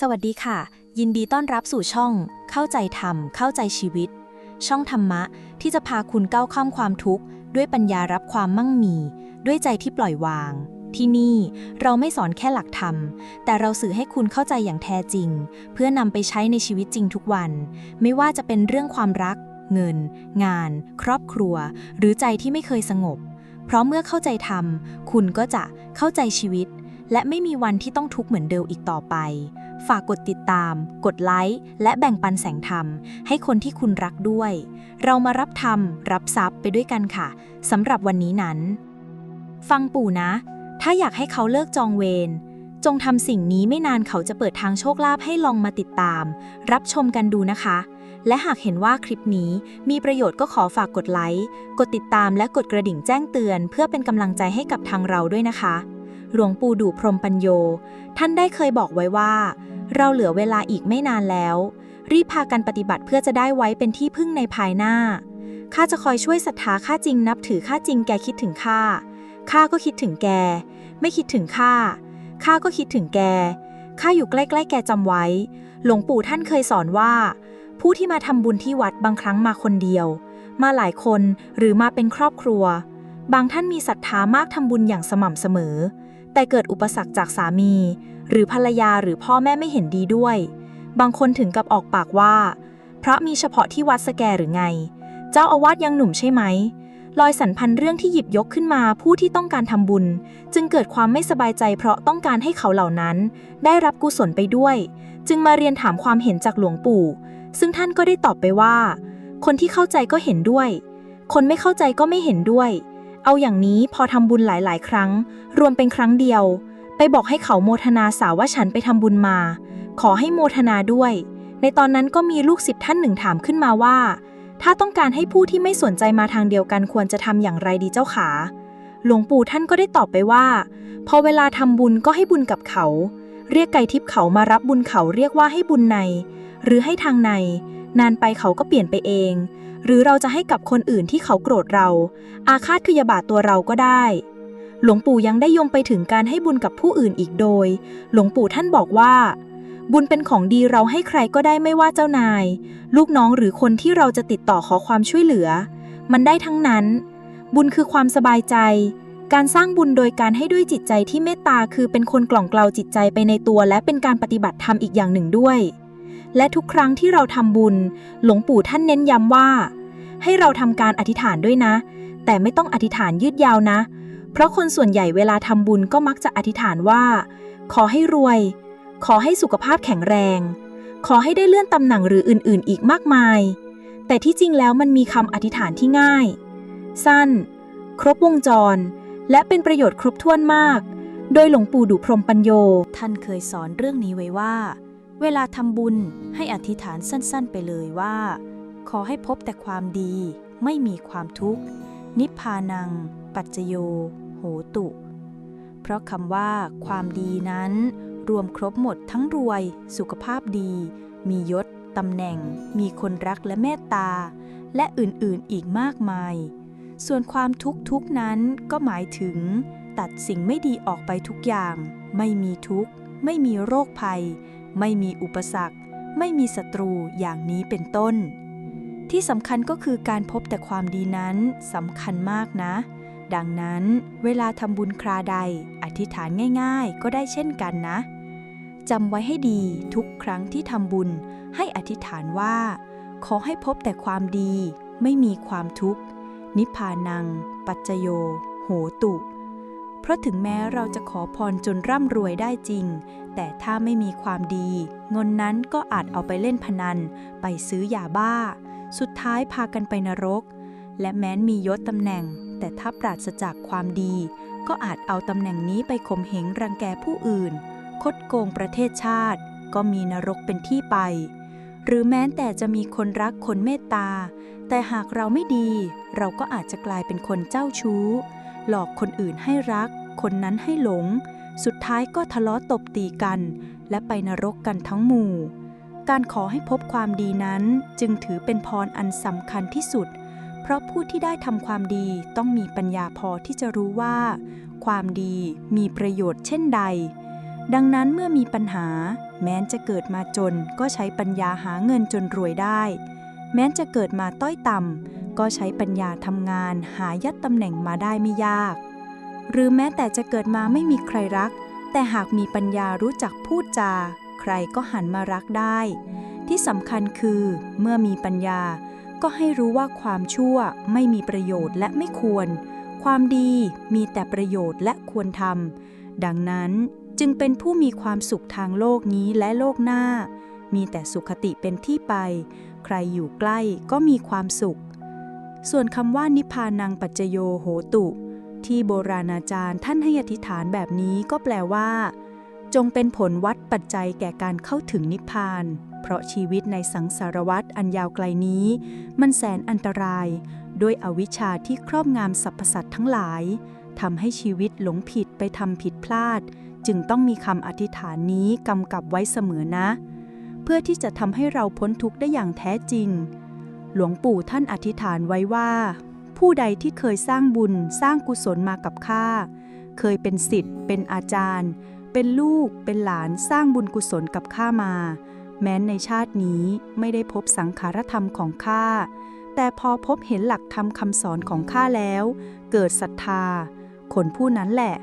สวัสดีค่ะ ยินดีต้อนรับสู่ช่อง เข้าใจธรรม เข้าใจชีวิต ช่องธรรมะที่จะพาคุณก้าวข้ามความทุกข์ ด้วยปัญญารับความมั่งมี ด้วยใจที่ปล่อยวาง ที่นี่เราไม่สอนแค่หลักธรรม แต่เราสื่อให้คุณเข้าใจอย่างแท้จริง เพื่อนำไปใช้ในชีวิตจริงทุกวัน ไม่ว่าจะเป็นเรื่องความรัก เงิน งาน ครอบครัว หรือใจที่ไม่เคยสงบ เพราะเมื่อเข้าใจธรรม คุณก็จะเข้าใจชีวิต และไม่มีวันที่ต้องทุกข์เหมือนเดิมอีกต่อไป ฝากกดติดตาม กดไลค์ และแบ่งปันแสงธรรม ให้คนที่คุณรักด้วย เรามารับธรรม รับทรัพย์ไปด้วยกันค่ะสำหรับวันนี้นั้น ฟังปู่นะ ถ้าอยากให้เขาเลิกจองเวร จงทำสิ่งนี้ไม่นานเขาจะเปิดทางโชคลาภให้ลองมาติดตาม รับชมกันดูนะคะ และหากเห็นว่าคลิปนี้มีประโยชน์ก็ขอฝากกดไลค์ กดติดตามและกดกระดิ่งแจ้งเตือน เพื่อเป็นกำลังใจให้กับทางเราด้วยนะคะ หลวงปู่ดูพรมปัญโย ท่านได้เคยบอกไว้ว่า เราเหลือเวลาอีกไม่นานแล้ว รีบพากันปฏิบัติเพื่อจะได้ไว้เป็นที่พึ่งในภายหน้า ข้าจะคอยช่วยศรัทธาข้าจริงนับถือข้าจริงแกคิดถึงข้า ข้าก็คิดถึงแก ไม่คิดถึงข้า ข้าก็คิดถึงแก ข้าอยู่ใกล้ๆแกจำไว้ หลวงปู่ท่านเคยสอนว่า ผู้ที่มาทำบุญที่วัดบางครั้งมาคนเดียว มาหลายคนหรือมาเป็นครอบครัว บางท่านมีศรัทธามากทำบุญอย่างสม่ำเสมอ แต่เกิดอุปสรรคจากสามี หรือภรรยาหรือพ่อแม่ไม่เห็นดีด้วย บางคนถึงกับออกปากว่า พระมีเฉพาะที่วัดสแกหรือไง เจ้าอาวาสยังหนุ่มใช่ไหมลอยสันพันเรื่องที่หยิบยกขึ้นมาผู้ที่ต้องการทำบุญ จึงเกิดความไม่สบายใจเพราะต้องการให้เขาเหล่านั้น ได้รับกุศลไปด้วย จึงมาเรียนถามความเห็นจากหลวงปู่ ซึ่งท่านก็ได้ตอบไปว่า คนที่เข้าใจก็เห็นด้วย คนไม่เข้าใจก็ไม่เห็นด้วย เอาอย่างนี้พอทำบุญหลาย ๆ ครั้ง รวมเป็นครั้งเดียว ไปบอกให้เขาโมทนาสาวว่าฉันไปทำบุญมา ขอให้โมทนาด้วย ในตอนนั้นก็มีลูกศิษย์ท่านหนึ่งถามขึ้นมาว่า ถ้าต้องการให้ผู้ที่ไม่สนใจมาทางเดียวกันควรจะทำอย่างไรดีเจ้าขา หลวงปู่ท่านก็ได้ตอบไปว่า พอเวลาทำบุญก็ให้บุญกับเขา เรียกไก่ทิพย์เขามารับบุญเขาเรียกว่าให้บุญใน หรือให้ทางใน นานไปเขาก็เปลี่ยนไปเอง หรือเราจะให้กับคนอื่นที่เขาโกรธเรา อาฆาตพยาบาทตัวเราก็ได้ หลวงปู่ยังได้ยงไปถึงการให้บุญกับผู้อื่นอีกโดย หลวงปู่ท่านบอกว่า บุญเป็นของดีเราให้ใครก็ได้ไม่ว่าเจ้านาย ลูกน้องหรือคนที่เราจะติดต่อขอความช่วยเหลือ มันได้ทั้งนั้น บุญคือความสบายใจการสร้างบุญโดยการให้ด้วยจิตใจที่เมตตาคือเป็นคนกล่องเกลาจิตใจไปในตัวและเป็นการปฏิบัติธรรมอีกอย่างหนึ่งด้วย และทุกครั้งที่เราทำบุญ หลวงปู่ท่านเน้นย้ำว่า ให้เราทำการอธิษฐานด้วยนะ แต่ไม่ต้องอธิษฐานยืดยาวนะ เพราะคนส่วนใหญ่เวลาทำบุญก็มักจะอธิษฐานว่า ขอให้รวย ขอให้สุขภาพแข็งแรง ขอให้ได้เลื่อนตำแหน่งหรืออื่นๆ อีกมากมาย แต่ที่จริงแล้วมันมีคำอธิษฐานที่ง่าย สั้น ครบวงจร และเป็นประโยชน์ครบถ้วนมาก โดยหลวงปู่ดุพรมปัญโยท่านเคยสอนเรื่องนี้ไว้ว่า เวลาทำบุญให้อธิษฐานสั้นๆไปเลยว่า ขอให้พบแต่ความดีไม่มีความทุกข์ นิพพานัง ปัจจโย โหตุ เพราะคำว่า ความดีนั้น รวมครบหมดทั้งรวย สุขภาพดี มียศตำแหน่ง มีคนรักและเมตตา และอื่นๆอีกมากมาย ส่วนความทุกข์ทุกนั้นก็หมายถึง ตัดสิ่งไม่ดีออกไปทุกอย่าง ไม่มีทุกข์ ไม่มีโรคภัย ไม่มีอุปสรรค ไม่มีศัตรูอย่างนี้เป็นต้น ที่สำคัญก็คือการพบแต่ความดีนั้นสำคัญมากนะ ดังนั้นเวลาทำบุญคราใด อธิษฐานง่าย ๆ ก็ได้เช่นกันนะจำไว้ให้ดีทุกครั้งที่ทำบุญ ให้อธิษฐานว่า ขอให้พบแต่ความดี ไม่มีความทุกข์ นิพพานัง ปัจจโย โหตุ เพราะถึงแม้เราจะขอพรจนร่ำรวยได้จริง แต่ถ้าไม่มีความดีเงินนั้นก็อาจเอาไปเล่นพนัน ไปซื้อยาบ้า สุดท้ายพากันไปนรก และแม้นมียศตำแหน่ง แต่ถ้าปราศจากความดี ก็อาจเอาตำแหน่งนี้ไปข่มเหงรังแกผู้อื่น คดโกงประเทศชาติ ก็มีนรกเป็นที่ไป หรือแม้แต่จะมีคนรักคนเมตตา แต่หากเราไม่ดี เราก็อาจจะกลายเป็นคนเจ้าชู้หลอกคนอื่นให้รัก คนนั้นให้หลง สุดท้ายก็ทะเลาะตบตีกัน และไปนรกกันทั้งหมู่ การขอให้พบความดีนั้นจึงถือเป็นพรอันสำคัญที่สุด เพราะผู้ที่ได้ทำความดีต้องมีปัญญาพอที่จะรู้ว่า ความดีมีประโยชน์เช่นใด ดังนั้นเมื่อมีปัญหา แม้นจะเกิดมาจนก็ใช้ปัญญาหาเงินจนรวยได้ แม้นจะเกิดมาต้อยต่ำก็ใช้ปัญญาทำงานหายัดตำแหน่งมาได้ไม่ยาก หรือแม้แต่จะเกิดมาไม่มีใครรัก แต่หากมีปัญญารู้จักพูดจา ใครก็หันมารักได้ ที่สำคัญคือ เมื่อมีปัญญา ก็ให้รู้ว่าความชั่วไม่มีประโยชน์และไม่ควร ความดีมีแต่ประโยชน์และควรทำดังนั้นจึงเป็นผู้มีความสุขทางโลกนี้และโลกหน้า มีแต่สุขติเป็นที่ไป ใครอยู่ใกล้ก็มีความสุข ส่วนคำว่านิพพานังปัจจโยโหตุ ที่โบราณอาจารย์ท่านให้อธิษฐานแบบนี้ก็แปลว่า จงเป็นผลวัดปัจจัยแก่การเข้าถึงนิพพาน เพราะชีวิตในสังสารวัฏอันยาวไกลนี้ มันแสนอันตราย ด้วยอวิชชาที่ครอบงำสรรพสัตว์ทั้งหลายทำให้ชีวิตหลงผิดไปทำผิดพลาด จึงต้องมีคำอธิษฐานนี้กำกับไว้เสมอนะ เพื่อที่จะทำให้เราพ้นทุกข์ได้อย่างแท้จริง หลวงปู่ท่านอธิษฐานไว้ว่า ผู้ใดที่เคยสร้างบุญสร้างกุศลมากับข้า เคยเป็นสิทธิ์ เป็นอาจารย์ เป็นลูก เป็นหลานสร้างบุญกุศลกับข้ามา แม้นในชาตินี้ไม่ได้พบสังขารธรรมของข้า แต่พอพบเห็นหลักธรรมคำสอนของข้าแล้ว เกิดศรัทธา คนผู้นั้นแหละ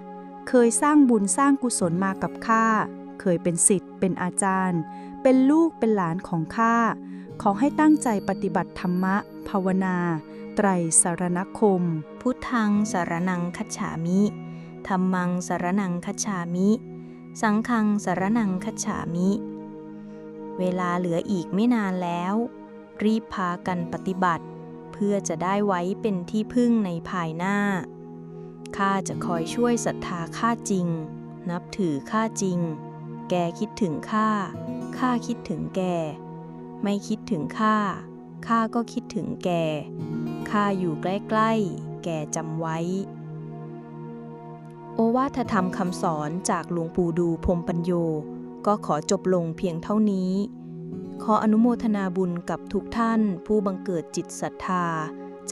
เคยสร้างบุญสร้างกุศลมากับข้า เคยเป็นสิทธิ์ เป็นอาจารย์ เป็นลูก เป็นหลานของข้า ขอให้ตั้งใจปฏิบัติธรรมะ ภาวนา ไตรสารณคม พุทธังสารนังคัจฉามิธรรมังสารนังคัจฉามิ สังฆังสารนังคัจฉามิ เวลาเหลืออีกไม่นานแล้ว รีบพากันปฏิบัติ เพื่อจะได้ไว้เป็นที่พึ่งในภายหน้า ข้าจะคอยช่วยศรัทธาข้าจริง นับถือข้าจริง แกคิดถึงข้า ข้าคิดถึงแก ไม่คิดถึงข้า ข้าก็คิดถึงแก ข้าอยู่ใกล้ๆ แกจำไว้ โอวาทธรรมคำสอนจากหลวงปู่ดูพรมปัญโย ก็ขอจบลงเพียงเท่านี้ ขออนุโมทนาบุญกับทุกท่านผู้บังเกิดจิตศรัทธา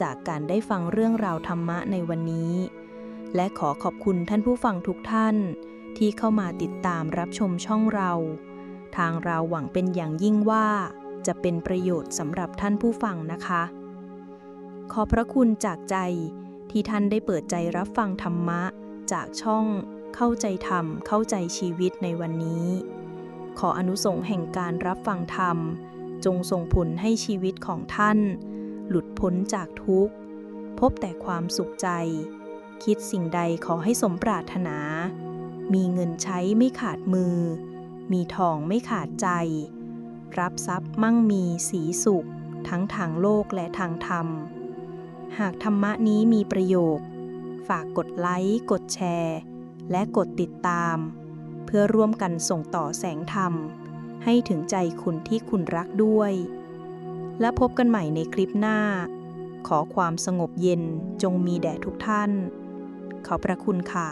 จากการได้ฟังเรื่องราวธรรมะในวันนี้ และขอขอบคุณท่านผู้ฟังทุกท่าน ที่เข้ามาติดตามรับชมช่องเรา ทางเราหวังเป็นอย่างยิ่งว่าจะเป็นประโยชน์สำหรับท่านผู้ฟังนะคะ ขอพระคุณจากใจที่ท่านได้เปิดใจรับฟังธรรมะ จากช่องเข้าใจธรรมเข้าใจชีวิตในวันนี้ ขออนุสงแห่งการรับฟังธรรม จงส่งผลให้ชีวิตของท่าน หลุดพ้นจากทุกข์ พบแต่ความสุขใจ คิดสิ่งใดขอให้สมปรารถนา มีเงินใช้ไม่ขาดมือ มีทองไม่ขาดใจ รับทรัพย์มั่งมีสีสุข ทั้งทางโลกและทางธรรม หากธรรมะนี้มีประโยชน์ ฝากกดไลค์ กดแชร์ และกดติดตาม เพื่อร่วมกันส่งต่อแสงธรรม ให้ถึงใจคุณที่คุณรักด้วย และพบกันใหม่ในคลิปหน้า ขอความสงบเย็นจงมีแด่ทุกท่าน ขอพระคุณค่ะ